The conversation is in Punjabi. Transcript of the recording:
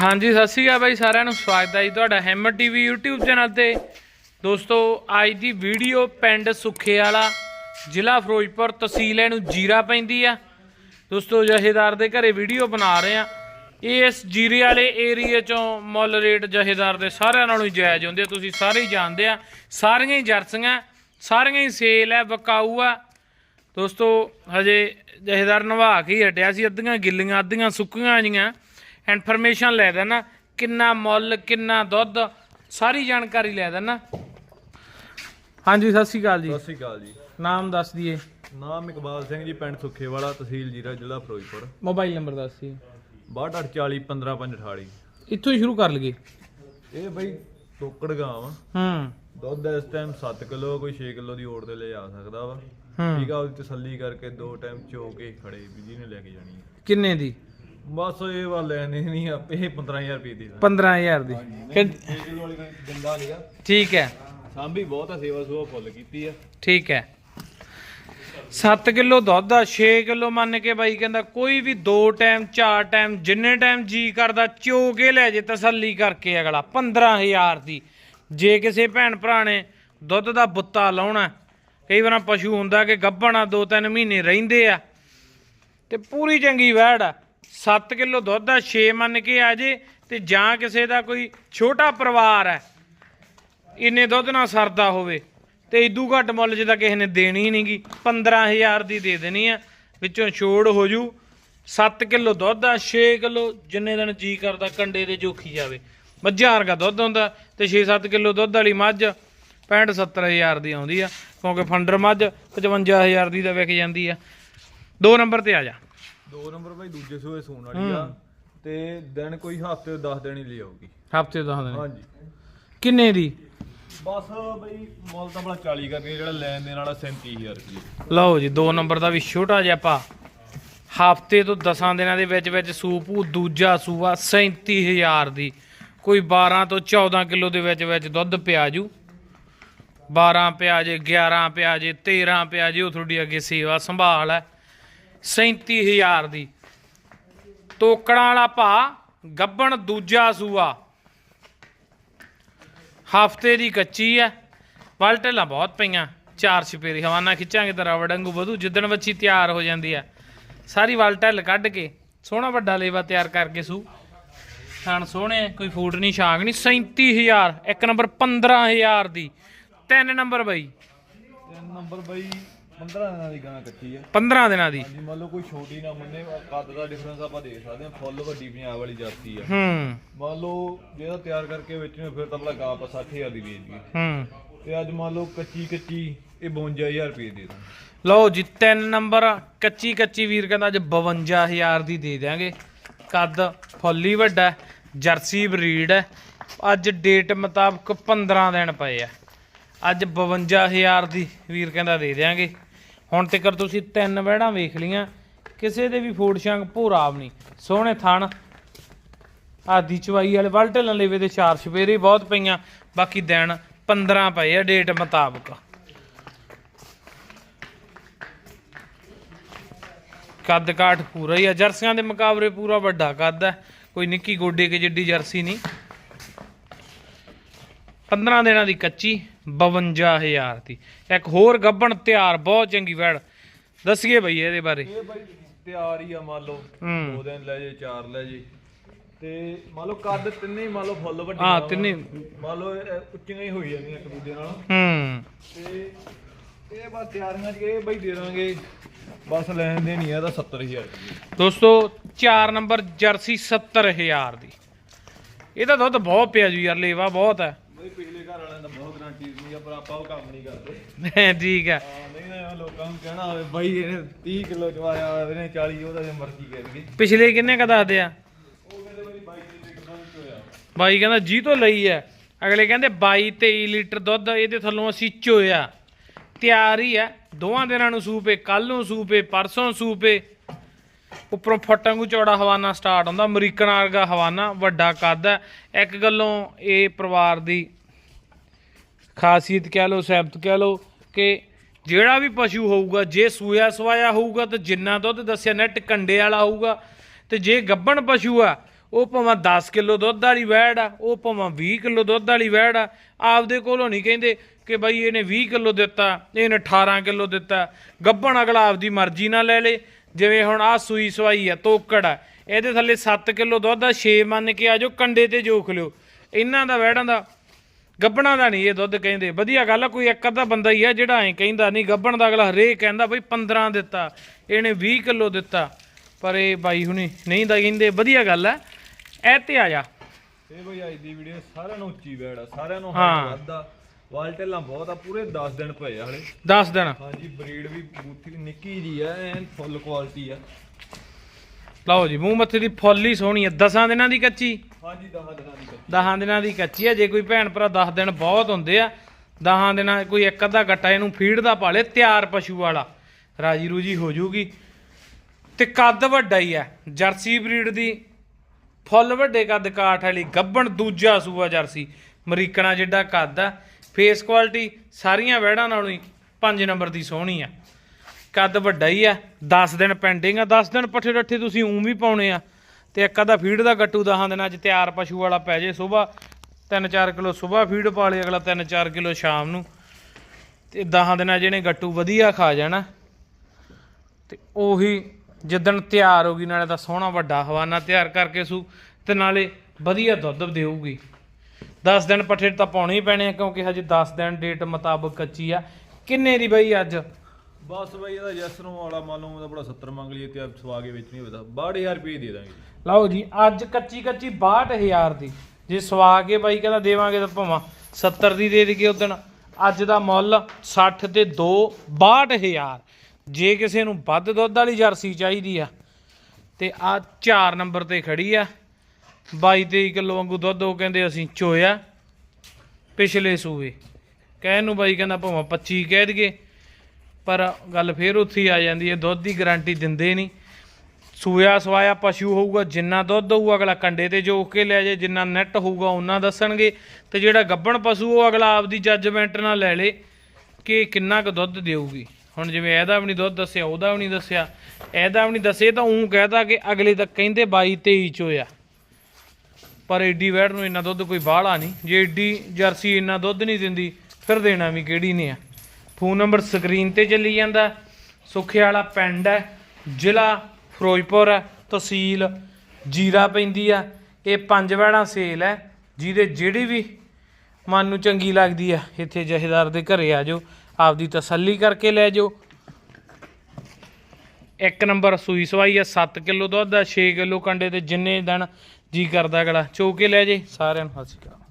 ਹਾਂਜੀ, ਸਤਿ ਸ਼੍ਰੀ ਅਕਾਲ ਬਾਈ ਸਾਰਿਆਂ ਨੂੰ। ਸਵਾਗਤ ਹੈ ਜੀ ਤੁਹਾਡਾ ਹੈਮਰ ਟੀਵੀ YouTube ਚੈਨਲ ਤੇ। ਦੋਸਤੋ, ਅੱਜ ਦੀ ਵੀਡੀਓ ਪਿੰਡ ਸੁੱਖੇ ਵਾਲਾ, ਜ਼ਿਲ੍ਹਾ ਫਿਰੋਜ਼ਪੁਰ ਤਹਿਸੀਲ ਇਹਨੂੰ ਜੀਰਾ ਪੈਂਦੀ ਆ। ਦੋਸਤੋ, ਜਹੇਦਾਰ ਦੇ ਘਰੇ ਵੀਡੀਓ ਬਣਾ ਰਹੇ ਆ। ਇਸ ਜੀਰੇ ਵਾਲੇ ਏਰੀਏ ਚੋਂ ਮੁੱਲ ਰੇਟ ਜਹੇਦਾਰ ਦੇ ਸਾਰਿਆਂ ਨਾਲੋਂ ਹੀ ਜਾਇਜ਼ ਹੁੰਦੇ ਆ। ਤੁਸੀਂ ਸਾਰੇ ਹੀ ਜਾਣਦੇ ਆ। ਸਾਰੀਆਂ ਹੀ ਜਰਸੀਆਂ, ਸਾਰੀਆਂ ਹੀ ਸੇਲ ਹੈ ਬਕਾਊ ਆ। ਦੋਸਤੋ, ਹਜੇ ਜਹੇਦਾਰ ਨਵਾ ਕੇ ਹੀ ਹਟਿਆ ਸੀ। ਅੱਧੀਆਂ ਗਿੱਲੀਆਂ, ਅੱਧੀਆਂ ਸੁੱਕੀਆਂ ਜੀਆਂ। ਇਨਫੋਰਮੇਸ਼ਨ ਲੈ ਦੇਣਾ ਕਿੰਨਾ ਮੁੱਲ ਕਿੰਨਾ ਦੁੱਧ ਸਾਰੀ ਜਾਣਕਾਰੀ ਲੈ ਦੇਣਾ। ਹਾਂਜੀ ਸਤਿ ਸ਼੍ਰੀ ਅਕਾਲ ਜੀ। ਸਤਿ ਸ਼੍ਰੀ ਅਕਾਲ ਜੀ। ਨਾਮ ਦੱਸ ਦਈਏ। ਨਾਮ ਇਕਬਾਲ ਸਿੰਘ ਜੀ ਪਿੰਡ ਸੁੱਖੇਵਾਲਾ ਤਹਿਸੀਲ ਜੀਰਾ ਜ਼ਿਲ੍ਹਾ ਫਿਰੋਜ਼ਪੁਰ। ਮੋਬਾਈਲ ਨੰਬਰ ਦੱਸ ਦਈਏ। 6240 15548 ਇੱਥੋਂ ਹੀ ਸ਼ੁਰੂ ਕਰ ਲਈਏ। ਇਹ ਬਈ ਟੋਕੜ ਗਾਂ ਹੂੰ। ਦੁੱਧ ਇਸ ਟਾਈਮ 7 ਕਿਲੋ ਕੋਈ 6 ਕਿਲੋ ਦੀ ਓੜ ਤੇ ਲੈ ਜਾ ਸਕਦਾ ਵਾ। ਹੂੰ। ਠੀਕ ਆ ਉਹਦੀ ਤਸੱਲੀ ਕਰਕੇ ਦੋ ਟਾਈਮ ਚੋ ਕੇ ਖੜੇ ਵੀ ਜਿਹਨੇ ਲੈ ਕੇ ਜਾਣੀ ਆ। ਕਿੰਨੇ ਦੀ? ਬਸ ਇਹ ਵਾ ਲੈਣੇ ਨਹੀਂ ਆਪੇ ਇਹ 15000 ਰੁਪਏ ਦੀ। 15000 ਦੀ। ਕਿ- 6 ਕਿਲੋ ਵਾਲੀ ਦਿੰਦਾ ਨਹੀਂਗਾ ਠੀਕ ਹੈ। ਸਾਂਭੀ ਬਹੁਤ ਆ ਸੇਵਾ ਸੁਆ ਫੁੱਲ ਕੀਤੀ ਆ। ਠੀਕ ਹੈ। 7 ਕਿਲੋ ਦੁੱਧ ਆ 6 ਕਿਲੋ ਮੰਨ ਕੇ ਬਾਈ ਕਹਿੰਦਾ ਕੋਈ ਵੀ 2 ਟਾਈਮ 4 ਟਾਈਮ ਜਿੰਨੇ ਟਾਈਮ ਜੀ ਕਰਦਾ ਚੋ ਕੇ ਲੈ ਜੇ ਤਸੱਲੀ ਕਰਕੇ ਅਗਲਾ 15000 ਦੀ। ਜੇ ਕਿਸੇ ਭੈਣ ਭਰਾ ਨੇ ਦੁੱਧ ਦਾ ਬੁੱਤਾ ਲਾਉਣਾ ਕਈ ਵਾਰ ਪਸ਼ੂ ਹੁੰਦਾ ਕਿ ਗੱਭਣਾ 2-3 ਮਹੀਨੇ ਰਹਿੰਦੇ ਆ ਤੇ ਪੂਰੀ ਚੰਗੀ ਵੈੜ ਆ। 7 ਕਿਲੋ ਦੁੱਧ ਆ 6 ਮੰਨ ਕੇ ਆ ਜੇ, ਤੇ ਜਾਂ ਕਿਸੇ ਦਾ ਕੋਈ ਛੋਟਾ ਪਰਿਵਾਰ ਹੈ ਇੰਨੇ ਦੁੱਧ ਨਾਲ ਸਰਦਾ ਹੋਵੇ, ਤੇ ਇਦੂ ਘੱਟ ਮੁੱਲ ਜਿਹਦਾ ਕਿਸੇ ਨੇ ਦੇਣੀ ਨਹੀਂਗੀ 15000 ਦੀ ਦੇ ਦੇਣੀ ਆ, ਵਿੱਚੋਂ ਛੋੜ ਹੋ ਜੂ 7 ਕਿਲੋ ਦੁੱਧ ਆ 6 ਕਿਲੋ ਜਿੰਨੇ ਦਿਨ ਜੀ ਕਰਦਾ, ਕੰਡੇ ਦੇ ਜੋਖੀ ਜਾਵੇ, ਮੱਝਾਂ ਵਰਗਾ ਦੁੱਧ ਹੁੰਦਾ, ਤੇ 6-7 ਕਿਲੋ ਦੁੱਧ ਵਾਲੀ ਮੱਝ 65 70000 ਦੀ ਆਉਂਦੀ ਆ, ਕਿਉਂਕਿ ਫੰਡਰ ਮੱਝ 55000 ਦੀ ਤਾਂ ਵਿਕ ਜਾਂਦੀ ਆ। ਦੋ ਨੰਬਰ ਤੇ ਆ ਜਾ। ਦੋ ਨੰਬਰ ਬਈ ਦੂਜੇ ਸੂਏ ਸੂਣ ਵਾਲੀ ਆ। ਤੇ ਦਿਨ ਕੋਈ ਹਫ਼ਤੇ 10 ਦਿਨ ਹੀ ਆਊਗੀ ਹਫ਼ਤੇ ਦਸ ਦਿਨ ਹਾਂਜੀ। ਕਿੰਨੇ ਦੀ? ਬਸ ਬਈ ਮੁੱਲ ਤਾਂ ਬੜਾ 40 ਕਰਨੀ ਜਿਹੜਾ ਲੈਣ ਦੇਣ ਵਾਲਾ 37000 ਰੁਪਏ ਲਓ ਜੀ ਦੋ ਨੰਬਰ ਦਾ ਵੀ ਛੋਟਾ ਜਿਹਾ ਪਾ ਹਫ਼ਤੇ ਤੋਂ 10 ਦਿਨਾਂ ਦੇ ਵਿੱਚ ਵਿੱਚ ਸੂਪੂ ਦੂਜਾ ਸੂਆ 37000 ਦੀ। ਕੋਈ 12 ਤੋਂ 14 ਕਿਲੋ ਦੇ ਵਿੱਚ ਵਿੱਚ ਦੁੱਧ ਪਿਆ ਜੂ 12 ਪਿਆ ਜੇ 11 ਪਿਆ ਜੇ 13 ਪਿਆ ਜੇ ਉਹ ਤੁਹਾਡੀ ਅੱਗੇ ਸੇਵਾ ਸੰਭਾਲ ਹੈ। 37000 ਦੀ। ਤੋਕੜਾਂ ਵਾਲਾ ਭਾ ਗੱਬਣ ਦੂਜਾ ਸੂਆ। ਹਫ਼ਤੇ ਦੀ ਕੱਚੀ ਹੈ ਵਲਟਲਾਂ ਬਹੁਤ ਪਈਆਂ। ਚਾਰ ਛਪੇਰੀ ਹਵਾਨਾ ਖਿੱਚਾਂਗੇ ਤਾਂ ਰਵੜ ਵਧੂ। ਜਿੱਦਣ ਬੱਚੀ ਤਿਆਰ ਹੋ ਜਾਂਦੀ ਹੈ ਸਾਰੀ ਵਲਟਲ ਕੱਢ ਕੇ, ਸੋਹਣਾ ਵੱਡਾ ਲੇਵਾ ਤਿਆਰ ਕਰਕੇ ਸੂ। ਥਣ ਸੋਹਣੇ ਕੋਈ ਫੂਟ ਨਹੀਂ ਛਾਂਗ ਨਹੀਂ 37000 ਇੱਕ ਨੰਬਰ 15000 ਦੀ। ਤਿੰਨ ਨੰਬਰ ਬਈ। ਤਿੰਨ ਨੰਬਰ ਬਈ। 15 ਦਿਨਾਂ ਦੀ ਗਾਂ ਕੱਚੀ ਆ। 15 ਦਿਨਾਂ ਦੀ। ਹਾਂਜੀ ਮੰਨ ਲਓ ਕੋਈ ਛੋਟੀ ਨਾ ਮੰਨੇ ਕੱਦ ਦਾ ਡਿਫਰੈਂਸ ਆਪਾਂ ਦੇਖ ਸਕਦੇ ਹਾਂ ਫੁੱਲ ਵੱਡੀ ਪੰਜਾਬ ਵਾਲੀ ਜਾਤੀ ਆ। ਹੂੰ। ਮੰਨ ਲਓ ਜੇ ਇਹਦਾ ਤਿਆਰ ਕਰਕੇ ਵੇਚਣੇ ਫਿਰ ਤਾਂ ਆਪਣਾ ਗਾਂ ਆਪਾਂ 60000 ਦੀ ਵੇਚ ਗਏ ਹੂੰ। ਤੇ ਅੱਜ ਮੰਨ ਲਓ ਕੱਚੀ ਕੱਚੀ ਇਹ 52000 ਰੁਪਏ ਦੇ ਦਾਂ ਲਓ ਜੀ ਨੰਬਰ ਕੱਚੀ ਕੱਚੀ ਵੀਰ ਕਹਿੰਦਾ ਅੱਜ 52000 ਦੀ ਦੇ ਦਿਆਂਗੇ। ਕੱਦ ਫੁੱਲੀ ਵੱਡਾ ਹੈ, ਜਰਸੀ ਬਰੀਡ ਹੈ। ਅੱਜ ਡੇਟ ਮੁਤਾਬਕ 15 ਦਿਨ ਪਏ ਆ। ਅੱਜ 52000 ਦੀ ਵੀਰ ਕਹਿੰਦਾ ਦੇ ਦਿਆਂਗੇ। ਹੁਣ ਤੱਕ ਤੁਸੀਂ ਤਿੰਨ ਵਹਿੜਾਂ ਵੇਖ ਲੀਆਂ ਕਿਸੇ ਦੇ ਵੀ ਫੂਡ ਸ਼ੰਗ ਭੂਰਾਬ ਨਹੀਂ। ਸੋਹਣੇ ਥਣ, ਆਦੀ ਚਵਾਈ ਵਾਲੇ ਵਲਟਲ ਲੇਵੇ ਦੇ ਚਾਰ ਸਵੇਰੇ ਬਹੁਤ ਪਈਆਂ, ਬਾਕੀ ਦਿਨ 15 ਪਏ ਆ ਡੇਟ ਮੁਤਾਬਕ। ਕੱਦ ਕਾਠ ਪੂਰਾ ਹੀ ਆ, ਜਰਸੀਆਂ ਦੇ ਮੁਕਾਬਲੇ ਪੂਰਾ ਵੱਡਾ ਕੱਦ ਹੈ ਕੋਈ ਨਿੱਕੀ ਗੋਡੇ ਕੇ ਜਿੱਡੀ ਜਰਸੀ ਨਹੀਂ। 15 ਦਿਨਾਂ ਦੀ ਕੱਚੀ 52000 ਦੀ। ਇੱਕ ਹੋਰ ਗੱਬਣ ਤਿਆਰ ਬਹੁਤ ਚੰਗੀ ਵੈੜ। ਦੱਸੀਏ ਬਈ ਇਹਦੇ ਬਾਰੇ। ਇਹ ਬਈ ਤਿਆਰ ਹੀ ਆ ਮੰਨ ਲਓ। ਹੂੰ। ਦੋ ਦਿਨ ਲੈ ਜੇ ਚਾਰ ਲੈ ਜੇ। ਤੇ ਮੰਨ ਲਓ ਕੱਦ ਤਿੰਨੇ ਹੀ ਮੰਨ ਲਓ ਫੁੱਲ ਵੱਡੀ ਹਾਂ। ਤਿੰਨੇ। ਮੰਨ ਲਓ ਇਹ ਉੱਚੀਆਂ ਹੀ ਹੋਈ ਜਾਂਦੀਆਂ ਇੱਕ ਦੂਜੇ ਨਾਲ। ਹੂੰ। ਤੇ ਇਹ ਬਸ ਤਿਆਰੀਆਂ ਚ ਇਹ ਬਈ ਦੇ ਦਾਂਗੇ। ਬਸ ਲੈਣ ਦੇ ਨਹੀਂ ਆ ਇਹਦਾ 70000 ਰੁਪਏ ਦੋਸਤੋ 4 ਨੰਬਰ ਜਰਸੀ 70000 ਦੀ। ਇਹਦਾ ਦੁੱਧ ਬਹੁਤ ਪਿਆ ਜੀ ਯਾਰ ਲੇਵਾ ਬਹੁਤ ਹੈ। ਘਰ ਵਾਲਿਆਂ ਦਾ ਬਹੁਤ ਗਰੰਟੀ ਨਹੀਂ ਆ ਪਰ ਆਪਾਂ ਉਹ ਕੰਮ ਨਹੀਂ ਕਰਦੇ। ਠੀਕ ਹਾਂ ਨਹੀਂ ਨਾ ਇਹ ਲੋਕਾਂ ਨੂੰ ਕਹਿਣਾ ਹੋਵੇ ਬਈ ਇਹਨੇ 30 ਕਿਲੋ ਚਵਾਇਆ ਹੋਇਆ ਇਹਨੇ 40 ਉਹਦਾ ਜੇ ਮਰਜ਼ੀ ਕਹਿ ਦਈਏ। ਪਿਛਲੇ ਕਿੰਨੇ ਕ ਦੱਸਦੇ ਆ? ਉਹ ਕਹਿੰਦੇ ਬਈ 22 ਲੀਟਰ ਦਾ ਵਿੱਚ ਹੋਇਆ। ਬਾਈ ਕਹਿੰਦਾ ਜੀ ਤੋਂ ਲਈ ਹੈ। ਅਗਲੇ ਕਹਿੰਦੇ 22 23 ਲੀਟਰ ਦੁੱਧ ਇਹਦੇ ਥੱਲੋਂ ਅਸੀਂ ਚੋਇਆ। ਤਿਆਰ ਹੀ ਹੈ। ਦੋਵਾਂ ਦਿਨਾਂ ਨੂੰ ਸੂਪੇ ਕੱਲ ਨੂੰ ਸੂਪੇ ਪਰਸੋਂ ਸੂਪੇ। ਉੱਪਰੋਂ ਫਟਾਂ ਨੂੰ ਚੌੜਾ ਹਵਾਨਾ ਸਟਾਰਟ ਹੁੰਦਾ। ਅਮਰੀਕਨ ਵਰਗਾ ਹਵਾਨਾ ਵੱਡਾ ਕੱਦ ਹੈ। ਇੱਕ ਗੱਲੋਂ ਇਹ ਪਰਿਵਾਰ ਦੀ ਖਾਸੀਅਤ ਕਹਿ ਲਓ ਸਹਿਬਤ ਕਹਿ ਲਓ ਕਿ ਜਿਹੜਾ ਵੀ ਪਸ਼ੂ ਹੋਊਗਾ, ਜੇ ਸੂਇਆ ਸਵਾਇਆ ਹੋਊਗਾ ਤਾਂ ਜਿੰਨਾ ਦੁੱਧ ਦੱਸਿਆ ਨੈਟ ਕੰਡੇ ਵਾਲਾ ਹੋਊਗਾ, ਤੇ ਜੇ ਗੱਬਣ ਪਸ਼ੂ ਆ, ਉਹ ਭਾਵੇਂ 10 ਕਿਲੋ ਦੁੱਧ ਵਾਲੀ ਵੈੜ ਆ, ਉਹ ਭਾਵੇਂ 20 ਕਿਲੋ ਦੁੱਧ ਵਾਲੀ ਵੈੜ ਆ, ਆਪਦੇ ਕੋਲੋਂ ਨਹੀਂ ਕਹਿੰਦੇ ਕਿ ਬਈ ਇਹਨੇ 20 ਕਿਲੋ ਦਿੱਤਾ, ਇਹਨੇ 18 ਕਿਲੋ ਦਿੱਤਾ। ਗੱਬਣ ਅਗਲਾ ਆਪਦੀ ਮਰਜ਼ੀ ਨਾਲ ਲੈ ਲੇ, ਜਿਵੇਂ ਹੁਣ ਆ ਸੂਈ ਸਵਾਈ ਆ, ਤੋਕੜ ਆ, ਇਹਦੇ ਥੱਲੇ 7 ਕਿਲੋ ਦੁੱਧ ਆ 6 ਮੰਨ ਕੇ ਆਜੋ ਕੰਡੇ ਤੇ ਜੋਖ ਲਿਓ। ਇਹਨਾਂ ਦਾ ਵੈੜਾਂ ਦਾ ਗੱਬਣਾ ਦਾ ਨਹੀਂ ਇਹ ਦੁੱਧ ਕਹਿੰਦੇ। ਵਧੀਆ ਗੱਲ ਆ ਕੋਈ ਇੱਕ ਅੱਧਾ ਬੰਦਾ ਹੀ ਆ ਜਿਹੜਾ ਐਂ ਕਹਿੰਦਾ ਨਹੀਂ ਗੱਬਣ ਦਾ ਅਗਲਾ ਹਰੇਕ ਕਹਿੰਦਾ ਬਈ 15 ਦਿੱਤਾ ਇਹਨੇ 20 ਕਿਲੋ ਦਿੱਤਾ। ਪਰ ਇਹ ਬਾਈ ਹੁਣੀ ਨਹੀਂ ਦਾ ਕਹਿੰਦੇ ਵਧੀਆ ਗੱਲ ਆ। ਐ ਤੇ ਆ ਜਾ। ਇਹ ਬਈ ਅੱਜ ਦੀ ਵੀਡੀਓ ਸਾਰਿਆਂ ਨੂੰ ਉੱਚੀ ਬੈੜ ਆ ਸਾਰਿਆਂ ਨੂੰ ਹਾਂ। ਹਾਈਟ ਵੱਧਾ ਵਾਲਟੇਲਾਂ ਬਹੁਤ ਆ ਪੂਰੇ 10 ਦਿਨ ਪਏ ਆ ਹਲੇ। ਦੱਸ ਦੇਣਾ ਹਾਂਜੀ ਬਰੀਡ ਵੀ ਬੂਥੀ ਨਿੱਕੀ ਜੀ ਆ ਐਨ ਫੁੱਲ ਕੁਆਲਿਟੀ ਆ। ਲਓ ਜੀ ਮੂੰਹ ਮੱਥੇ ਦੀ ਫੁੱਲ ਹੀ ਸੋਹਣੀ ਆ। ਦਸਾਂ ਦਿਨਾਂ ਦੀ ਕੱਚੀ? ਹਾਂਜੀ 10 ਦਿਨਾਂ ਦੀ ਕੱਚੀ। ਦਸਾਂ ਦਿਨਾਂ ਦੀ ਕੱਚੀ ਜੇ ਕੋਈ ਭੈਣ ਭਰਾ 10 ਦਿਨ ਬਹੁਤ ਹੁੰਦੇ ਆ ਦਸਾਂ ਦਿਨਾਂ ਕੋਈ ਇੱਕ ਅੱਧਾ ਗੱਟਾ ਇਹਨੂੰ ਫੀਡ ਦਾ ਪਾਲੇ ਤਿਆਰ ਪਸ਼ੂ ਵਾਲਾ। ਰਾਜੀ ਰੂਜੀ ਹੋ ਜੂਗੀ। ਤੇ ਕੱਦ ਵੱਡਾ ਹੀ ਆ। ਜਰਸੀ ਬਰੀਡ ਦੀ ਫੁੱਲ ਵੱਡੇ ਕੱਦ ਕਾਠ ਵਾਲੀ ਗੱਬਣ ਦੂਜਾ ਸੂਆ ਜਰਸੀ। ਅਮਰੀਕਨਾ ਜਿੱਡਾ ਕੱਦ ਆ। ਫੇਸ ਕੁਆਲਿਟੀ ਸਾਰੀਆਂ ਵੈੜਾਂ ਨਾਲੋਂ ਹੀ 5 ਨੰਬਰ ਦੀ ਸੋਹਣੀ ਆ। ਕੱਦ ਵੱਡਾ ਹੀ ਆ 10 ਦਿਨ ਪੈਂਡਿੰਗ ਆ 10 ਦਿਨ ਪੱਠੇ ਡੱਠੇ ਤੁਸੀਂ ਉਂ ਵੀ ਪਾਉਣੇ ਆ। ਤੇ ਇੱਕ ਅੱਧਾ ਫੀਡ ਦਾ ਗੱਟੂ ਦਹਾਂ ਦਿਨਾਂ ਚ ਤਿਆਰ ਪਸ਼ੂ ਵਾਲਾ ਪੈ ਜੇ ਸਵੇਰ 3-4 ਕਿਲੋ ਸਵੇਰ ਫੀਡ ਪਾ ਲਈ ਅਗਲਾ 3-4 ਕਿਲੋ ਸ਼ਾਮ ਨੂੰ। ਤੇ ਦਹਾਂ ਦਿਨਾਂ ਜਿਹਨੇ ਗੱਟੂ ਵਧੀਆ ਖਾ ਜਾਣਾ। ਤੇ ਉਹੀ ਜਿੱਦਣ ਤਿਆਰ ਹੋ ਗਈ, ਨਾਲੇ ਤਾਂ ਸੋਹਣਾ ਵੱਡਾ ਹਵਾਨਾ ਤਿਆਰ ਕਰਕੇ ਸੂ, ਤੇ ਨਾਲੇ ਵਧੀਆ ਦੁੱਧ ਦੇਊਗੀ। 10 ਦਿਨ ਪੱਠੇ ਤਾਂ ਪਾਉਣੇ ਹੀ ਪੈਣੇ ਆ, ਕਿਉਂਕਿ ਹਜੇ 10 ਦਿਨ ਡੇਟ ਮੁਤਾਬਕ ਕੱਚੀ ਆ। ਕਿੰਨੇ ਦੀ ਬਈ ਅੱਜ? ਬਸ ਬਈ ਇਹਦਾ ਜੈਸ ਨੂੰ ਵਾਲਾ ਮੰਨ ਲਓ, ਉਹਦਾ ਬੜਾ 70 ਮੰਗ ਲਈਏ ਤੇ ਆ ਸਵਾਗੇ ਵਿੱਚ ਨਹੀਂ ਹੋਦਾ 62000 ਰੁਪਏ ਦੇ ਦਾਂਗੇ। ਲਓ ਜੀ, ਅੱਜ ਕੱਚੀ ਕੱਚੀ 62000 ਦੀ। ਜੇ ਸਵਾ ਕੇ ਬਾਈ ਕਹਿੰਦਾ ਦੇਵਾਂਗੇ ਤਾਂ ਭਾਵਾਂ 70 ਦੀ ਦੇ ਦੇਗੇ ਉਦਣ ਅੱਜ ਦਾ ਮੁੱਲ 60 ਤੇ 2 62000 ਜੇ ਕਿਸੇ ਨੂੰ ਵੱਧ ਦੁੱਧ ਵਾਲੀ ਜਰਸੀ ਚਾਹੀਦੀ ਆ, ਤੇ ਆ 4 ਨੰਬਰ ਤੇ ਖੜੀ ਆ। 22 23 ਕਿਲੋ ਵਾਂਗੂ ਦੁੱਧ, ਉਹ ਕਹਿੰਦੇ ਅਸੀਂ ਚੋਇਆ ਪਿਛਲੇ ਸੂਏ। ਕਹਿਣ ਨੂੰ ਬਾਈ ਕਹਿੰਦਾ ਭਾਵਾਂ 25 ਕਹਿ ਦਈਏ। ਪਰ ਗੱਲ ਫੇਰ ਉੱਥੇ ਹੀ ਆ ਜਾਂਦੀ ਹੈ, ਦੁੱਧ ਦੀ ਗਾਰੰਟੀ ਦਿੰਦੇ ਨਹੀਂ। ਸੂਇਆ ਸਵਾਇਆ ਪਸ਼ੂ ਹੋਊਗਾ, ਜਿੰਨਾ ਦੁੱਧ ਹੋਊਗਾ ਅਗਲਾ ਕੰਡੇ ਤੇ ਜੋਕ ਕੇ ਲੈ ਜਾਏ, ਜਿੰਨਾ ਨੈਟ ਹੋਊਗਾ ਉਹਨਾਂ ਦੱਸਣਗੇ। ਤੇ ਜਿਹੜਾ ਗੱਬਣ ਪਸ਼ੂ ਉਹ ਅਗਲਾ ਆਪਦੀ ਜੱਜਮੈਂਟ ਨਾਲ ਲੈ ਲੇ ਕਿ ਕਿੰਨਾ ਕੁ ਦੁੱਧ ਦੇਊਗੀ। ਹੁਣ ਜਿਵੇਂ ਇਹਦਾ ਵੀ ਨਹੀਂ ਦੁੱਧ ਦੱਸਿਆ, ਉਹਦਾ ਵੀ ਨਹੀਂ ਦੱਸਿਆ। ਇਹਦਾ ਵੀ ਨਹੀਂ ਦੱਸੇ ਤਾਂ ਉਹ ਕਹਿਤਾ ਕਿ ਅਗਲੇ ਤੱਕ ਕਹਿੰਦੇ 22 23 ਚ ਹੋਇਆ। ਪਰ ਏਡੀ ਵੈੜ ਨੂੰ ਇੰਨਾ ਦੁੱਧ ਕੋਈ ਬਾਹਲਾ ਨਹੀਂ। ਜੇ ਏਡੀ ਜਰਸੀ ਇੰਨਾ ਦੁੱਧ ਨਹੀਂ ਦਿੰਦੀ, ਫਿਰ ਦੇਣਾ ਵੀ ਕਿਹੜੀ ਨੇ ਆ। ਫੋਨ ਨੰਬਰ ਸਕਰੀਨ ਤੇ ਚੱਲੀ ਜਾਂਦਾ। ਸੁੱਖੇ ਵਾਲਾ ਪਿੰਡ ਹੈ, ਜ਼ਿਲ੍ਹਾ ਫਿਰੋਜ਼ਪੁਰ ਹੈ, ਤਹਿਸੀਲ ਜੀਰਾ ਪੈਂਦੀ ਆ। ਇਹ ਪੰਜ ਵੈੜਾਂ ਸੇਲ ਹੈ, ਜਿਹਦੇ ਜਿਹੜੀ ਵੀ ਮਨ ਨੂੰ ਚੰਗੀ ਲੱਗਦੀ ਆ, ਇੱਥੇ ਜਹੇਦਾਰ ਦੇ ਘਰੇ ਆ ਜਾਓ, ਆਪਦੀ ਤਸੱਲੀ ਕਰਕੇ ਲੈ ਜਾਓ। ਇੱਕ ਨੰਬਰ ਸੂਈ ਸਵਾਈ ਆ 7 ਕਿਲੋ ਦੁੱਧ ਆ 6 ਕਿਲੋ ਕੰਡੇ ਤੇ ਜਿੰਨੇ ਦਿਨ ਜੀ ਕਰਦਾ ਅਗਲਾ, ਚੋ ਕੇ ਲੈ ਜੇ ਸਾਰਿਆਂ ਨੂੰ, ਸਤਿ ਸ਼੍ਰੀ ਅਕਾਲ।